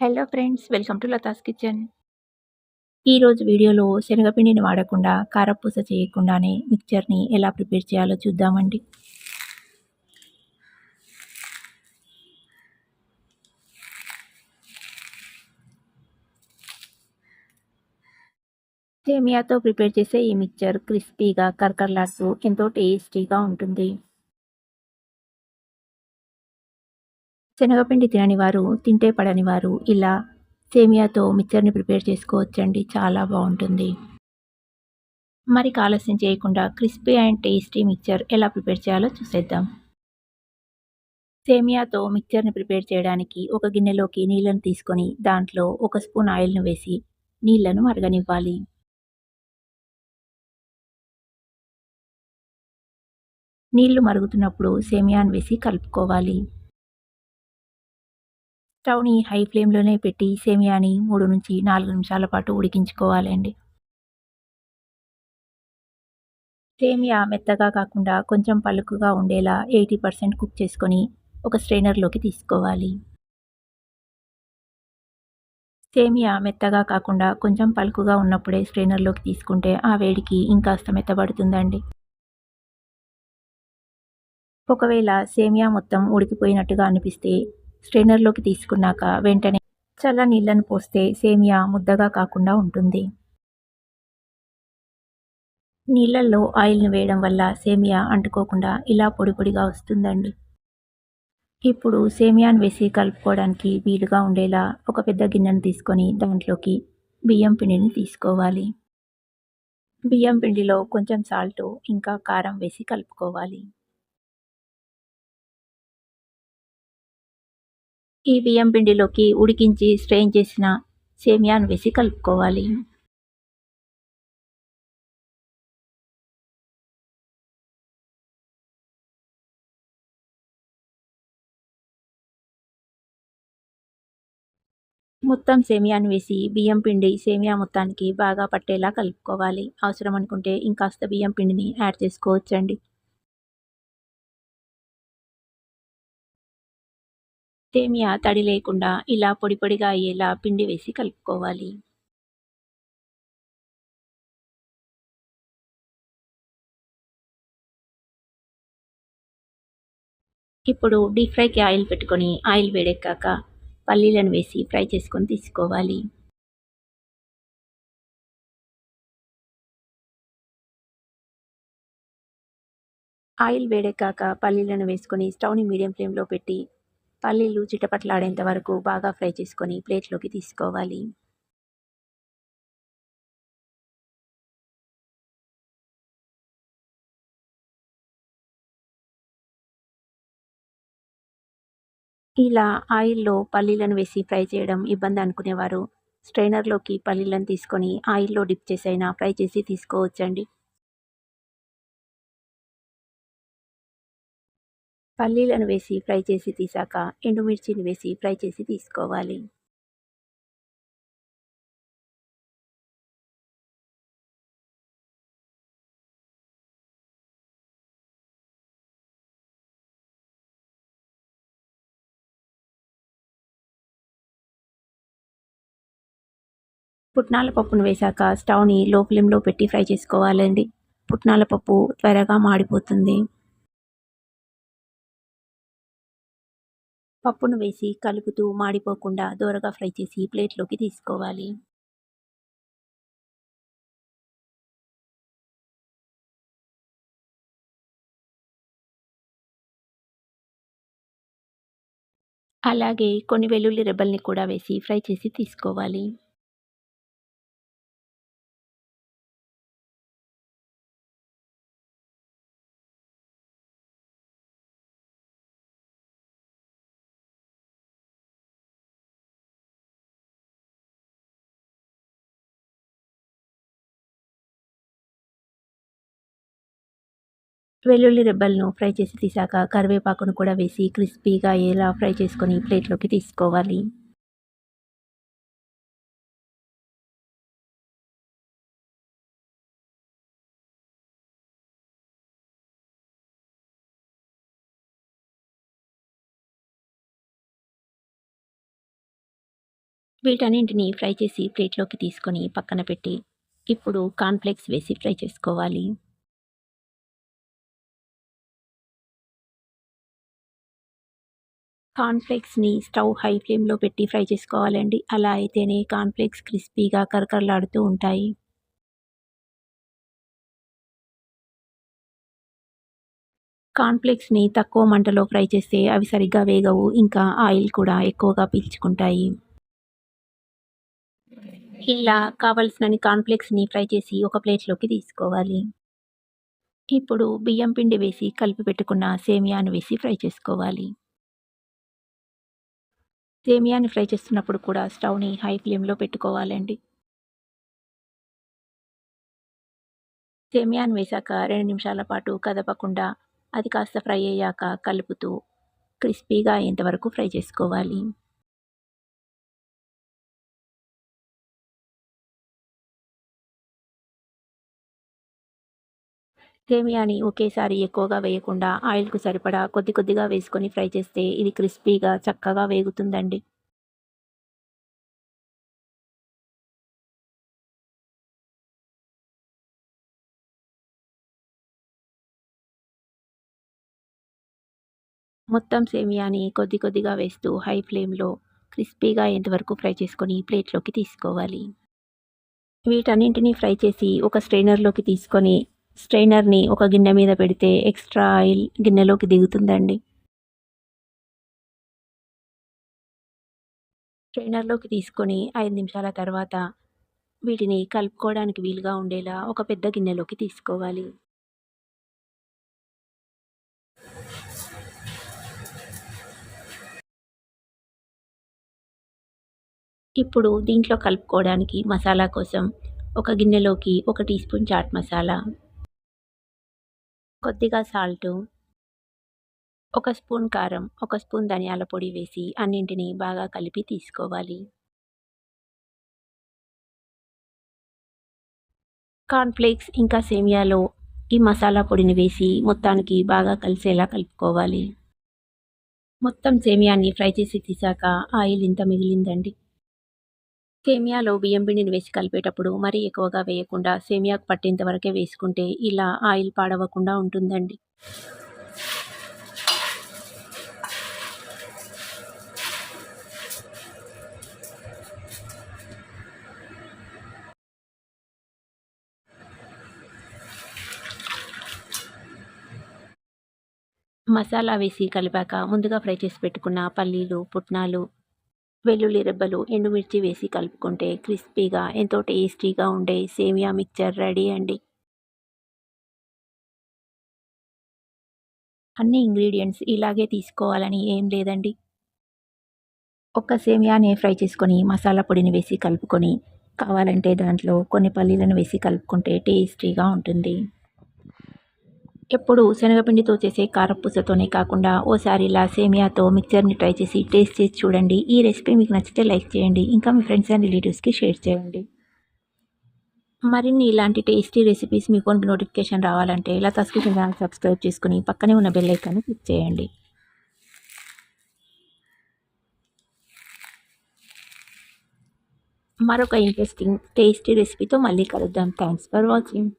Hello friends welcome to Latha's kitchen ఈరోజు వీడియోలో శనగపిండిని వాడకుండా కారపూస చేయకుండానే మిక్చర్ని ఎలా ప్రిపేర్ చేయాలో చూద్దామండి. సేమియాతో ప్రిపేర్ చేసే ఈ మిక్చర్ క్రిస్పీగా కర్కర్లాడుతూ ఎంతో టేస్టీగా ఉంటుంది. శనగపిండి తినని వారు తింటే పడని వారు ఇలా సేమియాతో మిక్చర్ని ప్రిపేర్ చేసుకోవచ్చండి. చాలా బాగుంటుంది. మరి ఆలస్యం చేయకుండా క్రిస్పీ అండ్ టేస్టీ మిక్చర్ ఎలా ప్రిపేర్ చేయాలో చూసేద్దాం. సేమియాతో మిక్చర్ని ప్రిపేర్ చేయడానికి ఒక గిన్నెలోకి నీళ్ళను తీసుకొని దాంట్లో ఒక స్పూన్ ఆయిల్ను వేసి నీళ్ళను మరగనివ్వాలి. నీళ్ళు మరుగుతున్నప్పుడు సేమియాను వేసి కలుపుకోవాలి. స్టవ్ని హై ఫ్లేమ్లోనే పెట్టి సేమియాని మూడు నుంచి నాలుగు నిమిషాల పాటు ఉడికించుకోవాలండి. సేమియా మెత్తగా కాకుండా కొంచెం పలుకుగా ఉండేలా ఎయిటీ పర్సెంట్ కుక్ చేసుకొని ఒక స్ట్రైనర్లోకి తీసుకోవాలి. సేమియా మెత్తగా కాకుండా కొంచెం పలుకుగా ఉన్నప్పుడే స్ట్రైనర్లోకి తీసుకుంటే ఆ వేడికి ఇంకాస్త మెత్తబడుతుందండి. ఒకవేళ సేమియా మొత్తం ఉడికిపోయినట్టుగా అనిపిస్తే స్ట్రైనర్లోకి తీసుకున్నాక వెంటనే చల్ల నీళ్ళను పోస్తే సేమియా ముద్దగా కాకుండా ఉంటుంది. నీళ్ళల్లో ఆయిల్ని వేయడం వల్ల సేమియా అంటుకోకుండా ఇలా పొడి పొడిగా వస్తుందండి. ఇప్పుడు సేమియాను వేసి కలుపుకోవడానికి వీలుగా ఉండేలా ఒక పెద్ద గిన్నెను తీసుకొని దాంట్లోకి బియ్యం పిండిని తీసుకోవాలి. బియ్యం పిండిలో కొంచెం సాల్ట్ ఇంకా కారం వేసి కలుపుకోవాలి. ఈ బియ్యం పిండిలోకి ఉడికించి స్ట్రెయిన్ చేసిన సేమియాను వేసి కలుపుకోవాలి. మొత్తం సేమియాను వేసి బియ్యం పిండి సేమియా మొత్తానికి బాగా పట్టేలా కలుపుకోవాలి. అవసరం అనుకుంటే ఇంకాస్త బియ్యం పిండిని యాడ్ చేసుకోవచ్చండి. సేమియా తడి లేకుండా ఇలా పొడి పొడిగా అయ్యేలా పిండి వేసి కలుపుకోవాలి. ఇప్పుడు డీప్ ఫ్రైకి ఆయిల్ పెట్టుకొని ఆయిల్ వేడెక్కాక పల్లీలను వేసి ఫ్రై చేసుకొని తీసుకోవాలి. ఆయిల్ వేడెక్కాక పల్లీలను వేసుకొని స్టవ్ని మీడియం ఫ్లేమ్లో పెట్టి పల్లీలు చిటపట్లాడేంత వరకు బాగా ఫ్రై చేసుకొని ప్లేట్లోకి తీసుకోవాలి. ఇలా ఆయిల్లో పల్లీలను వేసి ఫ్రై చేయడం ఇబ్బంది అనుకునేవారు. స్ట్రైనర్లోకి పల్లీలను తీసుకొని ఆయిల్లో డిప్ చేసైనా ఫ్రై చేసి తీసుకోవచ్చండి. పల్లీలను వేసి ఫ్రై చేసి తీసాక ఎండుమిర్చిని వేసి ఫ్రై చేసి తీసుకోవాలి. పుట్నాల పప్పును వేశాక స్టవ్ని లో ఫ్లేమ్లో పెట్టి ఫ్రై చేసుకోవాలండి. పుట్నాల పప్పు త్వరగా మాడిపోతుంది. పప్పును వేసి కలుపుతూ మాడిపోకుండా దోరగా ఫ్రై చేసి ప్లేట్లోకి తీసుకోవాలి. అలాగే కొన్ని వెల్లుల్లి రెబ్బల్ని కూడా వేసి ఫ్రై చేసి తీసుకోవాలి. వెల్లుల్లి రెబ్బలను ఫ్రై చేసి తీసాక కరివేపాకును కూడా వేసి క్రిస్పీగా ఎలా ఫ్రై చేసుకొని ప్లేట్లోకి తీసుకోవాలి వీటన్నింటిని ఫ్రై చేసి ప్లేట్లోకి తీసుకొని పక్కన పెట్టి ఇప్పుడు కాన్ఫ్లెక్స్ వేసి ఫ్రై చేసుకోవాలి. కాన్ఫ్లేక్స్ని స్టవ్ హై ఫ్లేమ్‌లో పెట్టి ఫ్రై చేసుకోవాలండి. అలా అయితేనే కాన్ఫ్లేక్స్ క్రిస్పీగా కరకరలాడుతూ ఉంటాయి. కాన్ఫ్లేక్స్ని తక్కువ మంటలో ఫ్రై చేస్తే అవి సరిగ్గా వేగవు. ఇంకా ఆయిల్ కూడా ఎక్కువగా పీల్చుకుంటాయి. ఇలా కావలసినని కాన్ఫ్లేక్స్ని ఫ్రై చేసి ఒక ప్లేట్‌లోకి తీసుకోవాలి. ఇప్పుడు బియ్యం పిండి వేసి కలిపి పెట్టుకున్న సేమియాను వేసి ఫ్రై చేసుకోవాలి. సేమియాని ఫ్రై చేస్తున్నప్పుడు కూడా స్టవ్‌ని హై ఫ్లేమ్‌లో పెట్టుకోవాలండి. సేమియాని వేశాక రెండు నిమిషాల పాటు కదపకుండా అది కాస్త ఫ్రై అయ్యాక కలుపుతూ క్రిస్పీగా అయ్యేంత వరకు ఫ్రై చేసుకోవాలి. సేమియాని ఒకేసారి ఎక్కువగా వేయకుండా ఆయిల్‌కు సరిపడా కొద్ది కొద్దిగా వేసుకొని ఫ్రై చేస్తే ఇది క్రిస్పీగా చక్కగా వేగుతుందండి. మొత్తం సేమియాని కొద్ది కొద్దిగా వేస్తూ హై ఫ్లేమ్‌లో క్రిస్పీగా అయ్యేంత ఫ్రై చేసుకొని ప్లేట్‌లోకి తీసుకోవాలి. వీటన్నింటిని ఫ్రై చేసి ఒక స్ట్రైనర్లోకి తీసుకొని స్ట్రైనర్ని ఒక గిన్నె మీద పెడితే ఎక్స్‌ట్రా ఆయిల్ గిన్నెలోకి దిగుతుందండి. స్ట్రెయినర్‌లోకి తీసుకొని ఐదు నిమిషాల తర్వాత వీటిని కలుపుకోవడానికి వీలుగా ఉండేలా ఒక పెద్ద గిన్నెలోకి తీసుకోవాలి. ఇప్పుడు దీంట్లో కలుపుకోవడానికి మసాలా కోసం ఒక గిన్నెలోకి ఒక టీ స్పూన్ చాట్ మసాలా, కొద్దిగా సాల్టు, ఒక స్పూన్ కారం, ఒక స్పూన్ ధనియాల పొడి వేసి అన్నింటిని బాగా కలిపి తీసుకోవాలి. కార్న్‌ఫ్లేక్స్ ఇంకా సేమియాలో ఈ మసాలా పొడిని వేసి మొత్తానికి బాగా కలిసేలా కలుపుకోవాలి. మొత్తం సేమియాని ఫ్రై చేసి తీసాక ఆయిల్ ఇంత మిగిలిందండి. సేమియాలో బియ్యం పిండిని వేసి కలిపేటప్పుడు మరీ ఎక్కువగా వేయకుండా సేమియాకు పట్టేంత వరకే వేసుకుంటే ఇలా ఆయిల్ పాడవకుండా ఉంటుందండి. మసాలా వేసి కలిపాక ముందుగా ఫ్రై చేసి పెట్టుకున్న పల్లీలు, పుట్నాలు, వెల్లుల్లి రెబ్బలు, ఎండుమిర్చి వేసి కలుపుకుంటే క్రిస్పీగా ఎంతో టేస్టీగా ఉండే సేమియా మిక్చర్ రెడీ అండి. అన్ని ఇంగ్రీడియంట్స్ ఇలాగే తీసుకోవాలని ఏం లేదండి. ఒక్క సేమియానే ఫ్రై చేసుకొని మసాలా పొడిని వేసి కలుపుకొని కావాలంటే దాంట్లో కొన్ని పల్లీలను వేసి కలుపుకుంటే టేస్టీగా ఉంటుంది. ఎప్పుడు శనగపిండితో చేసే కారపూసతోనే కాకుండా ఓసారి ఇలా సేమియాతో మిక్చర్‌ని ట్రై చేసి టేస్ట్ చేసి చూడండి. ఈ రెసిపీ మీకు నచ్చితే లైక్ చేయండి. ఇంకా మీ ఫ్రెండ్స్ అండ్ రిలేటివ్స్‌కి షేర్ చేయండి. మరిన్ని ఇలాంటి టేస్టీ రెసిపీస్ మీకు నోటిఫికేషన్ రావాలంటే ఇలా కిచెన్ ఛానల్ సబ్స్క్రైబ్ చేసుకొని పక్కనే ఉన్న బెల్ ఐకాన్‌ని క్లిక్ చేయండి. మరొక ఇంట్రెస్టింగ్ టేస్టీ రెసిపీతో మళ్ళీ కలుద్దాం. Thanks for watching.